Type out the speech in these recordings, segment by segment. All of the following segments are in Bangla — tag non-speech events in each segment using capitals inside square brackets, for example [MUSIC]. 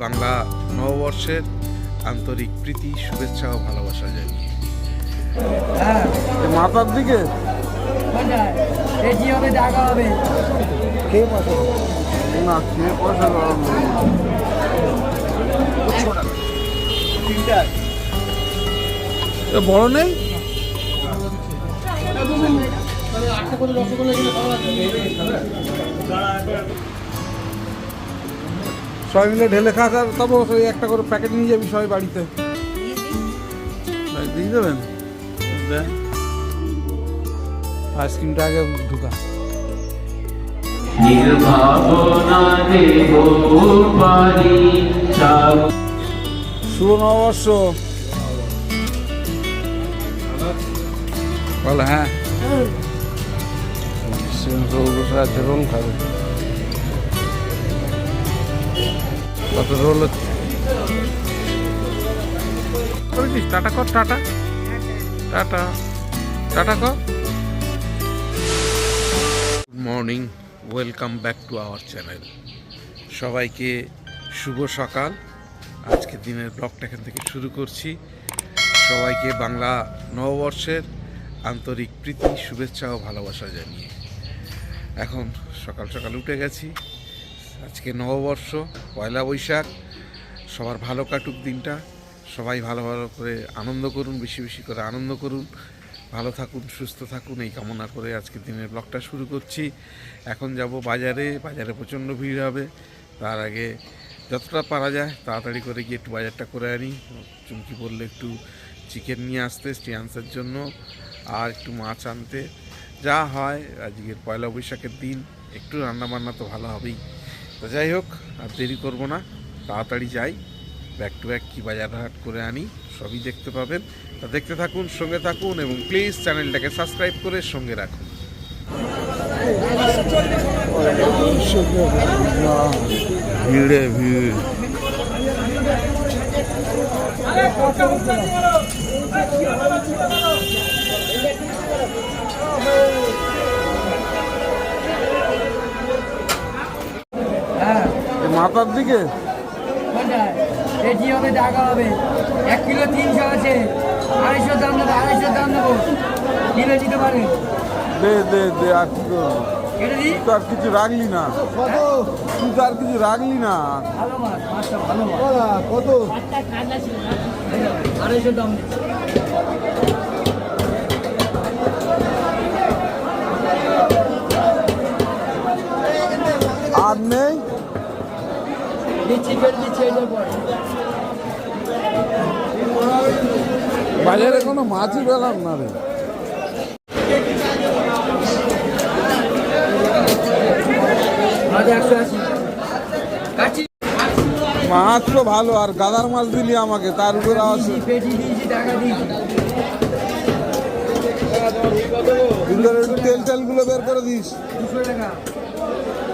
বাংলা নববর্ষের আন্তরিক প্রীতি শুভেচ্ছা ও ভালোবাসা জানিয়ে। হ্যাঁ মাথার দিকে? নেই। বড় নেই? সবাই মিলে ঢেলে খাস আর তবে ওই একটা করে প্যাকেট নিয়ে যাবি সবাই বাড়িতে। দিয়ে দেবেন? আইসক্রিমটা আগে ঢুকা। শুভ নববর্ষ। বল হ্যাঁ। রোল খাবে। রোল হচ্ছে করেছিস টাটা কর টাটা। টাটা। টাটা কর। Good morning welcome back to our channel সবাইকে শুভ সকাল। আজকে দিনের ব্লগটা এখান থেকে শুরু করছি। সবাইকে বাংলা নববর্ষের আন্তরিক প্রীতি শুভেচ্ছা ও ভালোবাসা জানিয়ে। এখন সকাল সকাল উঠে গেছি। আজকে নববর্ষ, পয়লা বৈশাখ, সবার ভালো কাটুক দিনটা। সবাই ভালো ভালো করে আনন্দ করুন, বেশি বেশি করে আনন্দ করুন। ভালো থাকুন, সুস্থ থাকুন, এই কামনা করে আজকে দিনের ব্লগটা শুরু করছি। এখন যাব বাজারে বাজারে প্রচণ্ড ভিড় হবে। তার আগে যতটা পারা যায় তাড়াতাড়ি করে গিয়ে একটু বাজারটা করে আনি। চুমকি বললে একটু চিকেন নিয়ে আসতে স্টিয়ান্সের জন্য, আর একটু মাছ আনতে। যা হয় আজকের পয়লা বৈশাখের দিন, একটু রান্না বান্না তো ভালো হবেই। তো যাই হোক, আর দেরি করব না। তাড়াতাড়ি যাই। ব্যাক টু ব্যাক কী বাজার হাট করে আনি, সবই দেখতে পাবেন। তা দেখতে থাকুন, সঙ্গে থাকুন এবং প্লিজ চ্যানেলটাকে সাবস্ক্রাইব করে সঙ্গে রাখুন। ভিড়ে ভিড়। মাথার দিকে? হবে? হবে। এক কিলো তিনশো আছে। আড়াইশো দাম আড়াইশো দাম কিলো দিতে দে দে দে আর কি করব? তুই আর কিছু রাখলি না। তুই তো আর কিছু রাখলি না। ভালো মাছ মাছটা ভালো মাছ। কত? আড়াইশো দাম আর নেই? বাজারে কোনো মাছই পেলাম না রে। মাছ তো ভালো আর গাদার মাছ দিলি আমাকে তার উপরে আছে তেল টেলগুলো বের করে দিস। দুশো টাকা।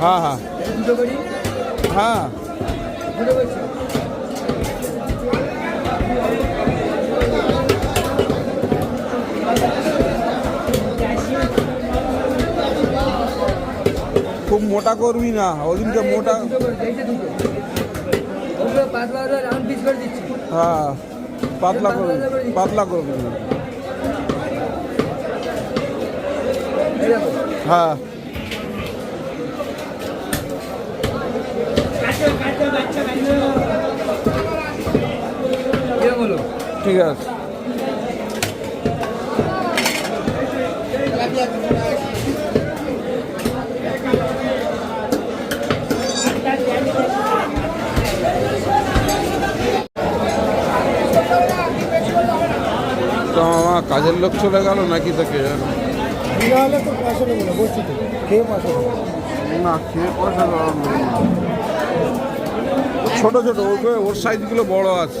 হ্যাঁ হ্যাঁ এটা দুটো করি হ্যাঁ দুটো করছি খুব মোটা করবি না ওদিনকে মোটা দুটো করে দেখছে দুটো ওগুলো পাঁচ পাঁচ রাউন্ড পিস করে দিচ্ছি হ্যাঁ পাতলা করবি পাতলা করবি এই দেখো হ্যাঁ কীরকম হলো ঠিক আছে। তো আমার কাজের লোক চলে গেল নাকি তাকে না খেয়ে পয়সা। ছোট ছোট ওর ওর সাইজগুলো বড় আছে।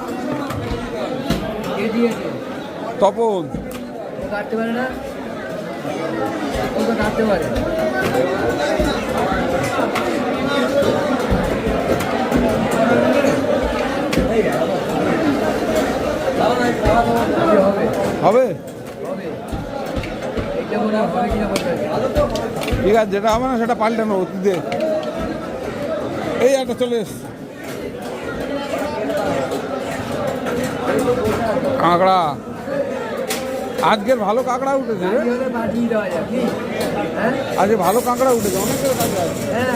তপন। কাটতে পারে না? কাটতে পারে। হবে। ঠিক আছে যেটা হবে না সেটা পাল্টানো দে এই একটা চলে এসছে। কাঁকড়া। আজকের ভালো কাঁকড়া উঠেছে আজকে ভালো কাঁকড়া উঠেছে অনেক হ্যাঁ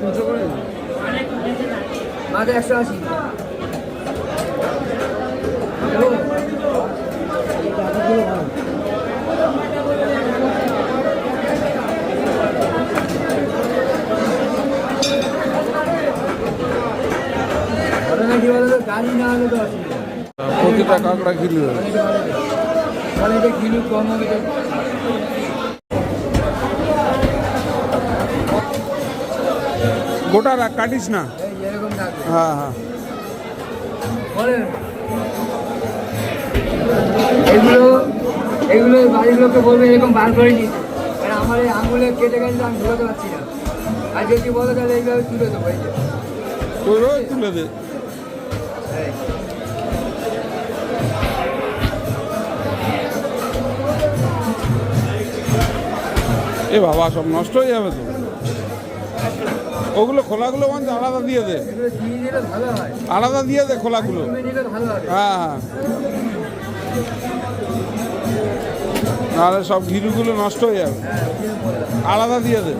তিনশো করে। মাঝে একশো আশি হ্যালো ঘটনা কি বলো তো গাড়ি না হলে তো অসুবিধা প্রতিটা কাঁকড়া কিলো তাহলে কিলো কম হবে গোটা রাখ কাটিস না? হ্যাঁ হ্যাঁ। বলেন এগুলো এগুলো বাড়ির লোককে বলবে এরকম বার করে নিতে কারণ আমার এই আঙুলে কেটে গেছে আমি ধোয়াতে পারছি না। আর যদি বলো তাহলে এইভাবে তুলে দেবো তুলে দে। এ বাবা, সব নষ্ট হয়ে যাবে তো। ওগুলো খোলাগুলো মানে আলাদা দিয়ে দে। আলাদা দিয়ে দে খোলাগুলো। হ্যাঁ হ্যাঁ। সব ঘিরুগুলো নষ্ট হয়ে যাবে। আলাদা দিয়ে দে।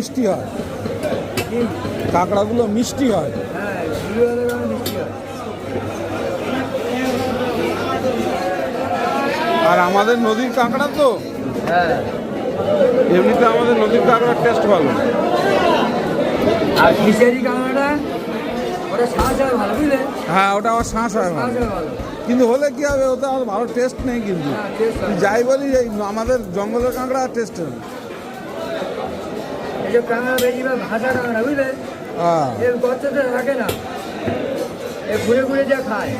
মিষ্টি হয়। কাঁকড়াগুলো মিষ্টি হয়। আর আমাদের নদীর কাঁকড়া তো? হ্যাঁ। এমনিতে আমাদের নদীর কাঁকড়ার টেস্ট ভালো। আর ফিশারি কাঁকড়াটা ওটা শ্বাস হয় ভালো বুঝলে? হ্যাঁ ওটা আমার শাঁস হয় ভালো। শ্বাস হয় ভালো। কিন্তু হলে কি হবে ওটা আর ভালো টেস্ট নেই কিন্তু। হ্যাঁ যাই বলি আমাদের জঙ্গলের কাঁকড়া টেস্ট এইসব কাঁকড়া বেশিরভাগ ভাষা কাঁকড়া বুঝলে? হ্যাঁ। এর গর্ততে থাকে না। এ ঘুরে ঘুরে যা খায়।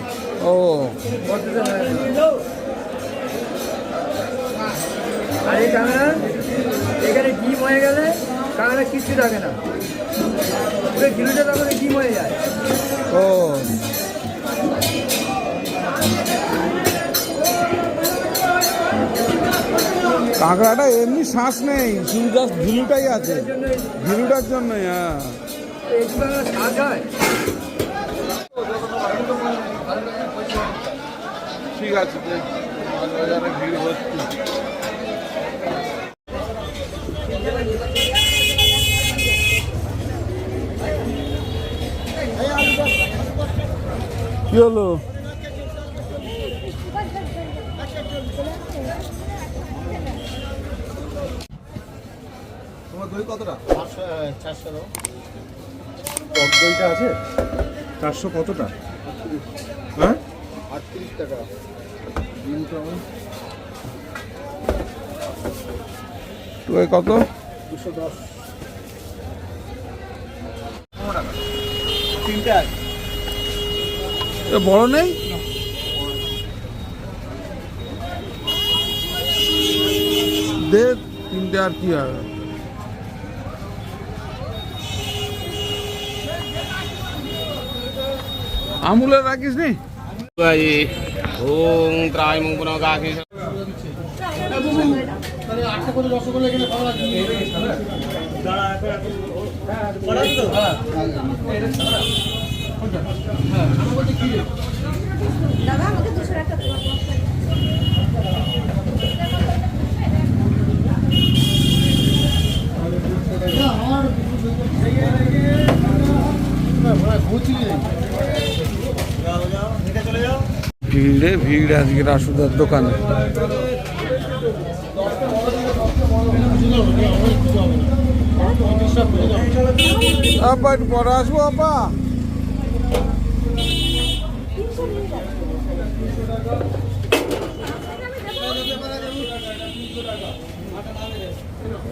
ও। গর্ততে থাকে আর এই কাঁকড়া এখানে ডিম হয়ে গেলে কাঁকড়া কিচ্ছু থাকে না। পুরো গিলুটা তখন ডিম হয়ে যায়। ও। কাঁকড়াটা এমনি শ্বাস নেই শুধু জাস্ট আছে। ভিলুটার জন্য হ্যাঁ। ঠিক আছে কি হলো? দই কতটা? চারশো চারশো টক দইটা আছে? চারশো কতটা? হ্যাঁ? আটত্রিশ টাকা। কত? দুশো দশ। তিনটে আছে। বড় নেই? দে তিনটে আর কি আর? আমুলের রাখিস নি? ওং ত্রায় মুখ গাখি তাহলে আটটা করে রসগোল্লা এখানে ভালো লাগবে দাদা আমাকে দুশো টাকা ভিড়ে, ভিড় আজকে রাসুদার দোকানে। আপা, একটু পরে আসব, আপা।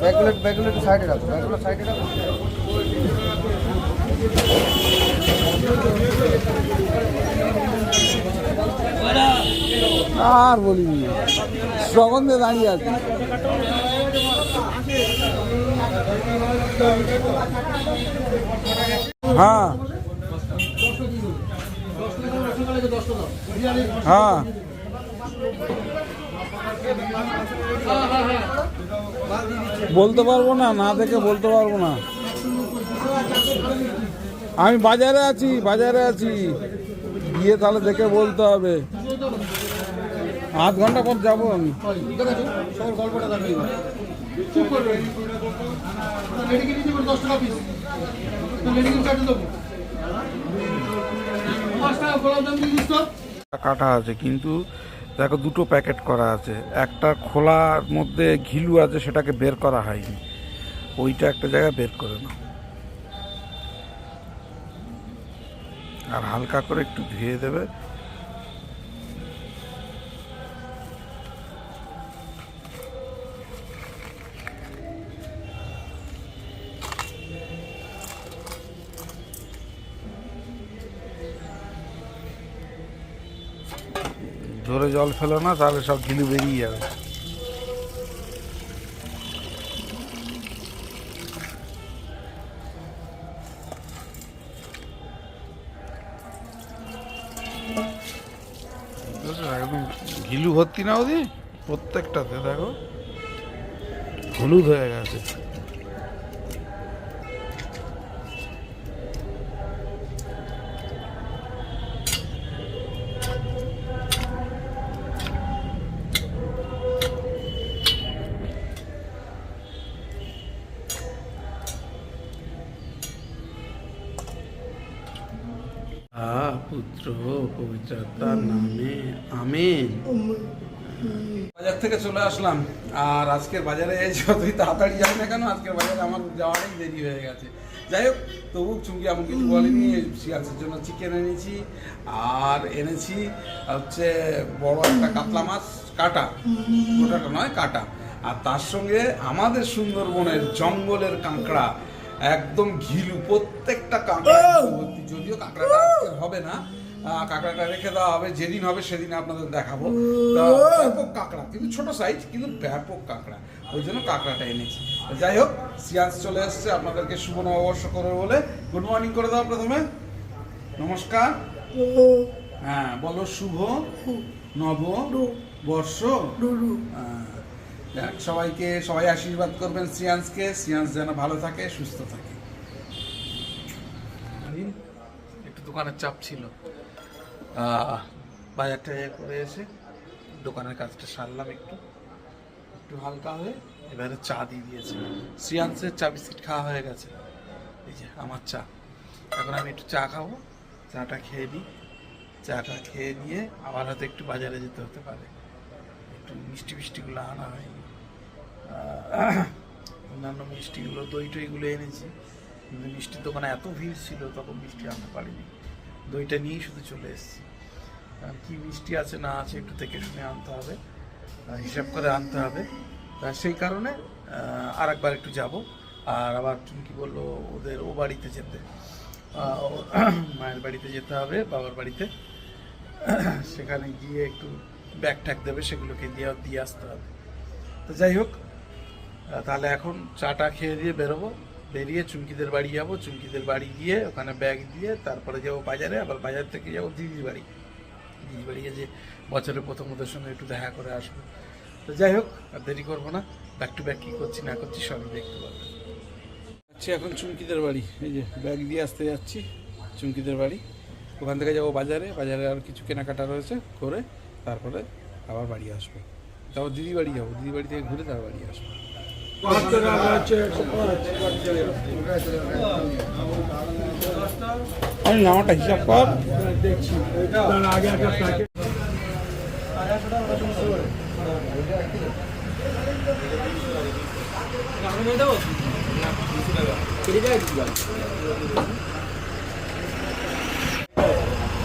ব্যাগগুলো একটু সাইডে রাখো, ব্যাগগুলো সাইডে রাখো। আর বলিনি সুগন্ধে দাঁড়িয়ে আছে। হ্যাঁ। হ্যাঁ। বলতে পারব না না দেখে বলতে পারব না। আমি বাজারে আছি বাজারে আছি। গিয়ে তাহলে দেখে বলতে হবে। আধ ঘণ্টা পর যাব আমি। কাটা আছে, কিন্তু দেখো দুটো প্যাকেট করা আছে। একটা খোলার মধ্যে ঘিলু আছে, সেটাকে বের করা হয়নি। ওইটা একটা জায়গায় বের করে নাও। আর হালকা করে একটু ধুয়ে দেবে। ধরে জল ফেলো না, তাহলে সব ঘিলু বেরিয়ে যাবে বুঝেছ? একদম ঘিলু ভর্তি না ওদি প্রত্যেকটাতে দেখো। হলুদ হয়ে গেছে। আসলাম আর আজকের বাজারে [LAUGHS] যতই তাড়াতাড়ি যাই না কেন আজকের বাজারে আমার যাওয়ারই দেরি হয়ে গেছে। যাই হোক তবু চুমকি এমন কিছু বলেনি শিয়ালসের জন্য চিকেন এনেছি আর এনেছি হচ্ছে বড় একটা কাতলা মাছ কাটা। গোটাটা নয় কাটা। আর তার সঙ্গে আমাদের সুন্দরবনের জঙ্গলের কাঁকড়া একদম ঘিলু প্রত্যেকটা কাঁকড়া যদিও কাঁকড়াটা হবে না কাঁকড়াটা রেখে দেওয়া হবে যেদিন হবে সেদিন আপনাদের দেখাবো। ব্যাপক কাঁকড়া কিন্তু ছোট সাইজ কিন্তু ব্যাপক কাঁকড়া। ওই জন্য কাঁকড়াটা এনেছি। যাই হোক সিয়ান্স চলে এসছে আপনাদেরকে শুভ নববর্ষ করে বলে। গুড মর্নিং করে দাও প্রথমে। নমস্কার। হ্যাঁ বলো শুভ নব বর্ষ। হ্যাঁ। সবাইকে সবাই আশীর্বাদ করবেন সিয়ান্সকে। সিয়ান্স যেন ভালো থাকে সুস্থ থাকে। একটু দোকানের চাপ ছিল। আহ, বাজার টাজার করে এসে দোকানের কাজটা সারলাম একটু। একটু হালকা হয়ে এবারে চা দিয়ে দিয়েছে। সিয়ান্সের চা বিস্কিট খাওয়া হয়ে গেছে। এই যে আমার চা। এখন আমি একটু চা খাব চাটা খেয়ে নিই। চাটা খেয়ে নিয়ে আবার হয়তো একটু বাজারে যেতে হতে পারে। একটু মিষ্টি মিষ্টিগুলো আনা হয়নি। অন্যান্য মিষ্টিগুলো দই টইগুলো এনেছি। কিন্তু মিষ্টির দোকানে এত ভিড় ছিল তখন মিষ্টি আনতে পারিনি। দইটা নিয়েই শুধু চলে এসেছি। কি মিষ্টি আছে না আছে একটু থেকে শুনে আনতে হবে হিসাব করে আনতে হবে। তা সেই কারণে আর একবার একটু যাব। আর আবার কি বলল, ওদের ও বাড়িতে যেতে। [COUGHS] মায়ের বাড়িতে যেতে হবে, বাবার বাড়িতে। [COUGHS] সেখানে গিয়ে একটু ব্যাগ ট্যাগ দেবে, সেগুলোকে দিয়ে দিয়ে আসতে হবে। তো যাই হোক তাহলে এখন চাটা খেয়ে দিয়ে বেরোবো। বেরিয়ে চুমকিদের বাড়ি যাব, চুমকিদের বাড়ি গিয়ে ওখানে ব্যাগ দিয়ে তারপরে যাব বাজারে, আবার বাজার থেকে যাব দিদির বাড়ি। দিদির বাড়ি গিয়ে যে বছরের প্রথম ওদের সঙ্গে একটু দেখা করে আসব। তো যাই হোক, আর দেরি করব না। ব্যাক টু ব্যাক কী করছি, না করছি, সবই দেখতে পাবো। যাচ্ছি এখন চুমকিদের বাড়ি। এই যে ব্যাগ দিয়ে আসতে যাচ্ছি, চুমকিদের বাড়ি। ওখান থেকে যাব বাজারে বাজারে আর কিছু কেনাকাটা রয়েছে করে তারপরে আবার বাড়ি আসব। তারপর দিদি বাড়ি যাব দিদি বাড়ি থেকে ঘুরে তারপর বাড়ি আসব। আমি নামাটা হিসাব কর।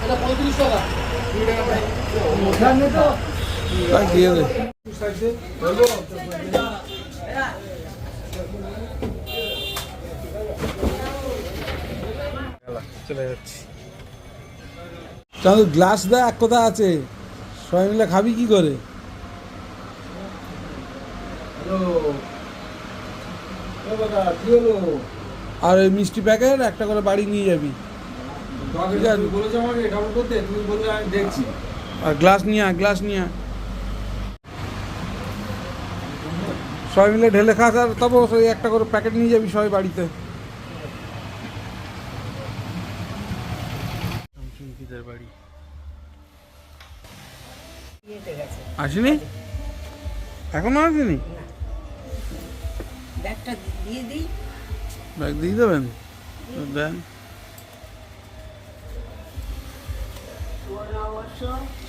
এটা পঁয়ত্রিশ টাকা দিয়ে দে। চলে যাচ্ছি। চাঁদু গ্লাস দেয় এক কথা আছে। সবাই মিলে খাবি কি করে? আর ওই মিষ্টি প্যাকেট একটা করে বাড়ি নিয়ে যাবি। আর গ্লাস নিয়ে গ্লাস নিয়ে সবাই মিলে ঢেলে খাস আর তবে ওই একটা করে প্যাকেট নিয়ে যাবি সবাই বাড়িতে। বাড়ি আসেনি? এখনও আসেনি? ব্যাগটা দিয়ে দিই। ব্যাগ দিয়ে দেবেন? দেন।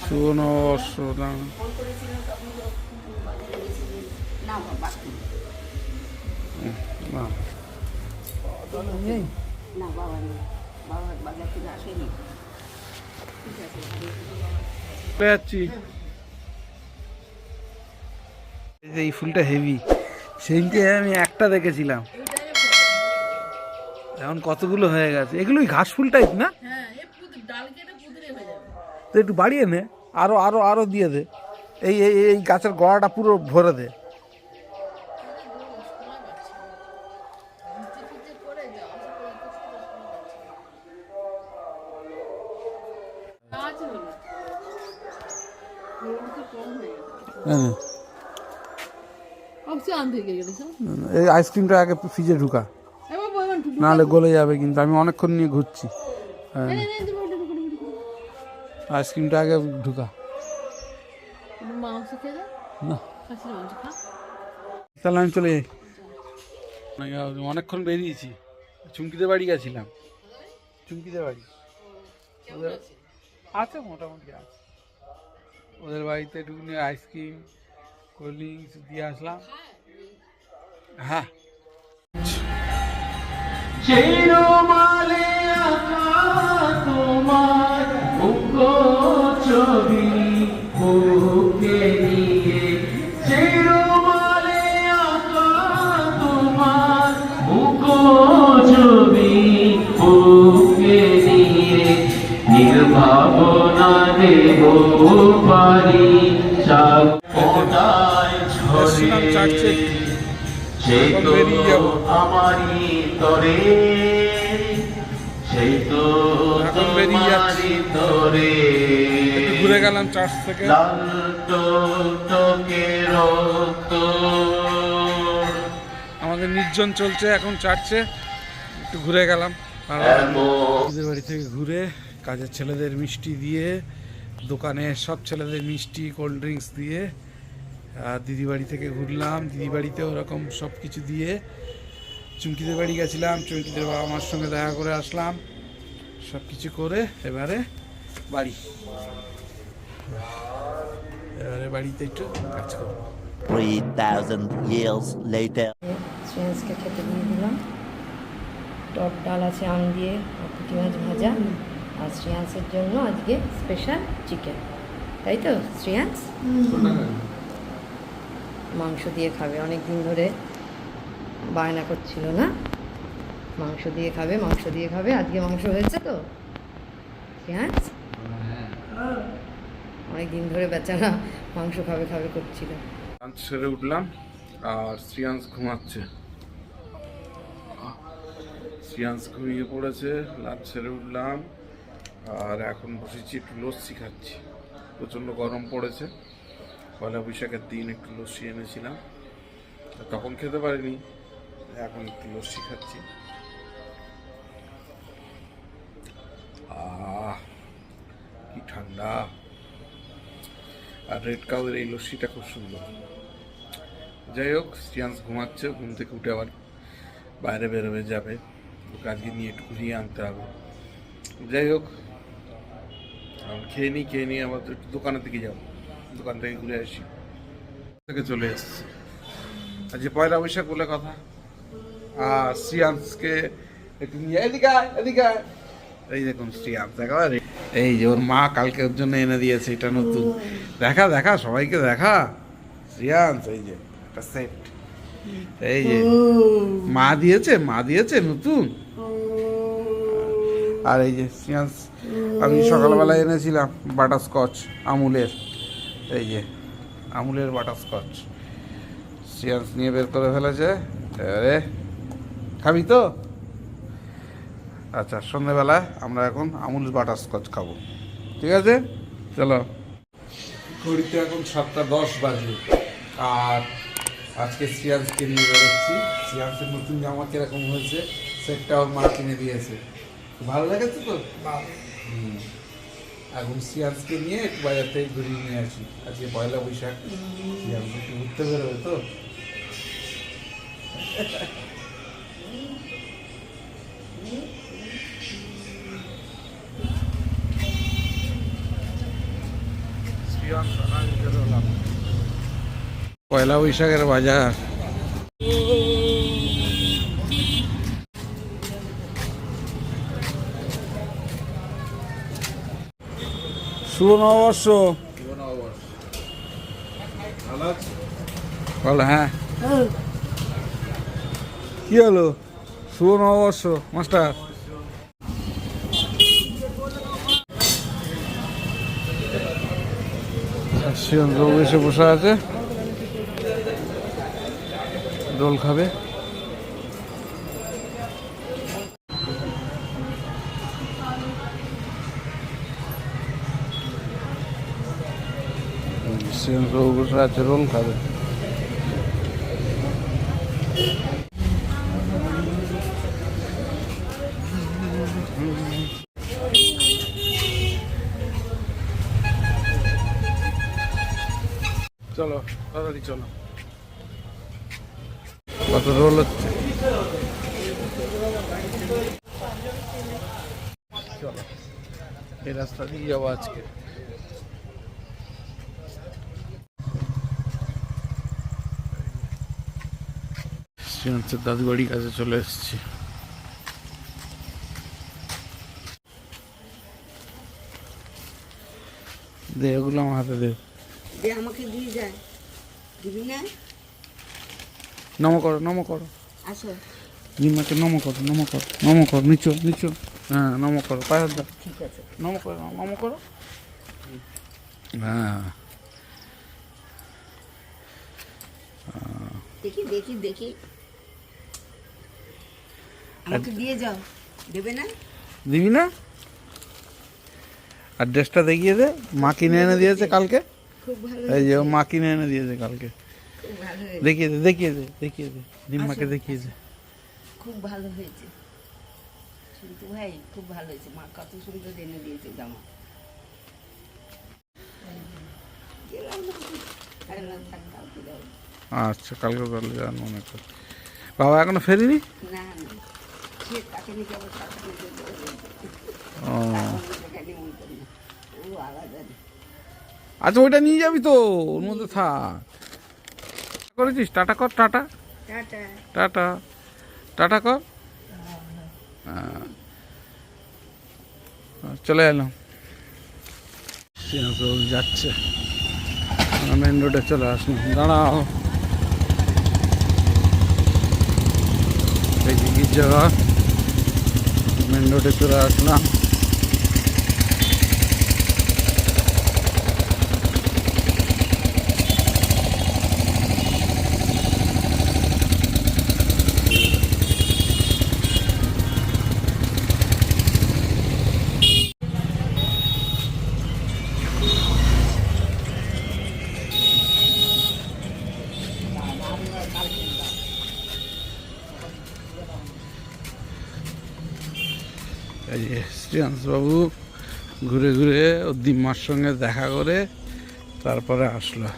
শুভ নববর্ষ দাম। গেছিলেন বাবা। না না বাবা নেই। বাবা বাজার থেকে আসেনি। ঠিক আছে চলে যাচ্ছি এই ফুলটা হেভি সেদিনকে আমি একটা দেখেছিলাম। এখন কতগুলো হয়ে গেছে? এগুলোই ঘাস ফুল টাইপ না? তো একটু বাড়িয়ে নে। আরও আরও আরও দিয়ে দে। এই এই এই গাছের গোড়াটা পুরো ভরে দে। এই আইসক্রিমটা আগে ফ্রিজে ঢুকা। নাহলে গলে যাবে কিন্তু আমি অনেকক্ষণ নিয়ে ঘুরছি। হ্যাঁ। আইসক্রিমটা আগে ঢুকা। না। তাহলে আমি চলে যাই। অনেকক্ষণ বেরিয়েছি। চুমকিদের বাড়ি গেছিলাম। চুমকিদের বাড়ি। আছে মোটামুটি আছে। ওদের বাড়িতে একটুখানি আইসক্রিম কোল্ড ড্রিঙ্কস দিয়ে আসলাম। হ্যাঁ। ঘুরে চার্চ থেকে। আমাদের নির্জন চলছে, এখন চার্চে একটু ঘুরে গেলাম। নিজের বাড়ি থেকে ঘুরে কাজের ছেলেদের মিষ্টি দিয়ে, দোকানে সব ছেলেদের মিষ্টি কোল্ড ড্রিঙ্কস দিয়ে, আর দিদি বাড়ি থেকে ঘুরলাম। দিদি বাড়িতে ওরকম সব কিছু দিয়ে চুমকিদের বাড়ি গেছিলাম। চুমকিদের বাবা মার সঙ্গে দেখা করে আসলাম। সব কিছু করে এবারে বাড়ি। এবারে বাড়িতে একটু কাজ করব। 3,000 years later. শ্রেয়াসকে খেতে দিয়ে দিলাম। টক ডাল আছে আম দিয়ে পুঁটি মাছ ভাজা। আর শ্রেয়াংসের জন্য আজকে স্পেশাল চিকেন তাই তো শ্রেয়াংস মাংস দিয়ে খাবে অনেক দিন ধরে বায়না করছিল না। মাংস দিয়ে খাবে মাংস দিয়ে খাবে আজকে মাংস হয়েছে তো? শ্রেয়াংস অনেক দিন ধরে বেচারা মাংস খাবে খাবে করছিল। লাঞ্চ সেরে উঠলাম আর শ্রিয়াংশ ঘুমাচ্ছে। শ্রিয়াংশ ঘুমিয়ে পড়েছে লাঞ্চ সেরে উঠলাম আর এখন বসেছি একটু লস্যি খাচ্ছি। প্রচণ্ড গরম পড়েছে। পয়লা বৈশাখের দিন একটু লস্যি এনেছিলাম। তখন খেতে পারিনি, এখন একটু লস্যি খাচ্ছি। আহ, কি ঠান্ডা। আর রেড কাউয়ের এই লস্যিটা খুব সুন্দর। যাই হোক স্টিয়ান্স ঘুমাচ্ছে, ঘুম থেকে উঠে আবার বাইরে বেরোবে, যাবে। ওকে আজকে নিয়ে একটু ঘুরিয়ে আনতে হবে। যাই হোক খেয়ে নিই, খেয়ে নিয়ে আবার একটু দোকানের দিকে যাব। দোকান থেকে ঘুরে আসি। থেকে চলে এসেছি। আজকে পয়লা বৈশাখ বলে কথা। আর শ্রিয়াংসকে একটু নিয়ে এদিকে এদিকে এই দেখুন শ্রিয়াংস দেখা এই যে ওর মা কালকে ওর জন্য এনে দিয়েছে এটা নতুন। দেখা দেখা সবাইকে দেখা। শ্রিয়াংস এই যে একটা সেট এই যে মা দিয়েছে মা দিয়েছে নতুন। আর এই যে শ্রিয়াংস আমি সকালবেলা এনেছিলাম বাটারস্কচ আমুলের। এই যে আমুলের বাটারস্কচ শ্রিয়াংস নিয়ে বের করে ফেলেছে। আরে খাবি তো? আচ্ছা সন্ধ্যেবেলায় আমরা এখন আমুল বাটারস্কচ খাব। ঠিক আছে? চলো। ঘড়িতে এখন সাতটা দশ বাজে। আর আজকে সিয়ান্সকে নিয়ে বেরোচ্ছি। সিয়ান্সের নতুন জামা কীরকম হয়েছে সেটটা ওর মা কিনে দিয়েছে। ভালো লেগেছে তো? এখন সিয়ান্সকে নিয়ে একটু বাজার থেকে ঘুরিয়ে নিয়ে আসি। আজকে পয়লা বৈশাখ। সিয়ান্স একটু ঘুরতে বেরোবে তো? পয়লা বৈশাখের বাজার। শুভ নববর্ষ। বল হ্যাঁ। কি হলো? শুভ নববর্ষ মাস্টার। শ্রীয়ন্দ্র এসে বসে আছে। রোল খাবে। শ্রীয়ন্দ্র বসে আছে রোল খাবে। চলো, তাড়াতাড়ি চলো। কত রোল হচ্ছে? চলো, এই রাস্তা দিয়ে যাব আজকে। শ্রীনাথের দাদু বাড়ির কাছে চলে এসেছি। দে ওগুলো আমার হাতে দে। দে আমাকে দিয়ে যায় দিবি না? নম করো নম করো। আসো। নিমাকে নম করো নম করো নম করো নিচো নিচো। হ্যাঁ নম করো পায়ের ঠিক আছে। নম করো নম করো। হ্যাঁ। দেখি দেখি দেখি। আমাকে দিয়ে যাও। দেবে না? দিবি না? আর ড্রেসটা দেখিয়ে দে। মা কিনে এনে দিয়েছে। কালকে। এই যে মা কিনে এনে দিয়েছে কালকে। দেখিয়ে দে দেখিয়ে দে দেখিয়ে দে। নিম্মাকে দেখিয়ে দে। খুব ভালো হয়েছে। শুনতু ভাই খুব ভালো হয়েছে। মা কত সুন্দর এনে দিয়েছে জামা। কালকে। আচ্ছা কালকে তাহলে যান মনে কর। বাবা এখনও ফেরিনি? ও আলাদা। আচ্ছা ওইটা নিয়ে যাবি তো ওর মধ্যে থাক। করেছিস? টাটা কর টাটা। টাটা। টাটা। কর। হ্যাঁ। চলে এলাম। যাচ্ছে। মেন রোডে চলে আসলাম। দাঁড়াও। এই যে গির্জাঘর। মেন রোডে চলে আসলাম। শ্রীয়াংশবাবু ঘুরে ঘুরে ওর দিম্মার সঙ্গে দেখা করে তারপরে আসলো।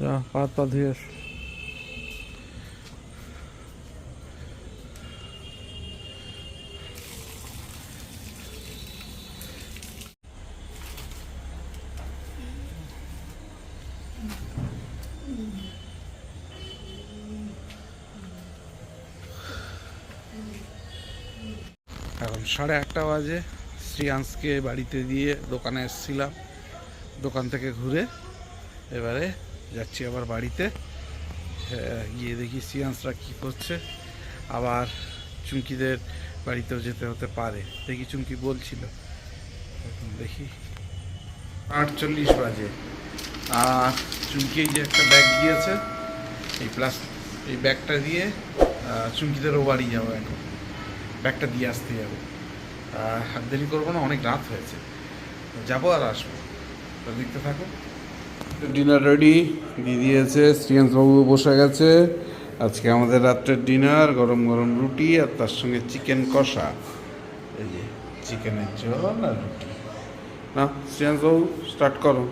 যা হাত পা ধুয়ে সাড়ে আটটা বাজে। শ্রিয়াংশকে বাড়িতে দিয়ে দোকানে এসেছিলাম। দোকান থেকে ঘুরে এবারে যাচ্ছি আবার বাড়িতে। হ্যাঁ, গিয়ে দেখি শ্রিয়াংশরা কী করছে। আবার চুমকিদের বাড়িতেও যেতে হতে পারে। দেখি চুমকি বলছিল। দেখি। আটচল্লিশ বাজে। আর চুমকি যে একটা ব্যাগ দিয়েছে এই প্লাস এই ব্যাগটা দিয়ে চুমকিদেরও বাড়ি যাব এখন। ব্যাগটা দিয়ে আসতে যাব। দেরি করব না, অনেক রাত হয়েছে। যাব আর আসব। দেখতে থাকো। ডিনার রেডি দিয়ে দিয়েছে শ্রীয়াংশবাবু বসে গেছে। আজকে আমাদের রাত্রের ডিনার গরম গরম রুটি আর তার সঙ্গে চিকেন কষা। এই যে চিকেনের জল আর রুটি। না শ্রীয়াংশবাবু স্টার্ট করো।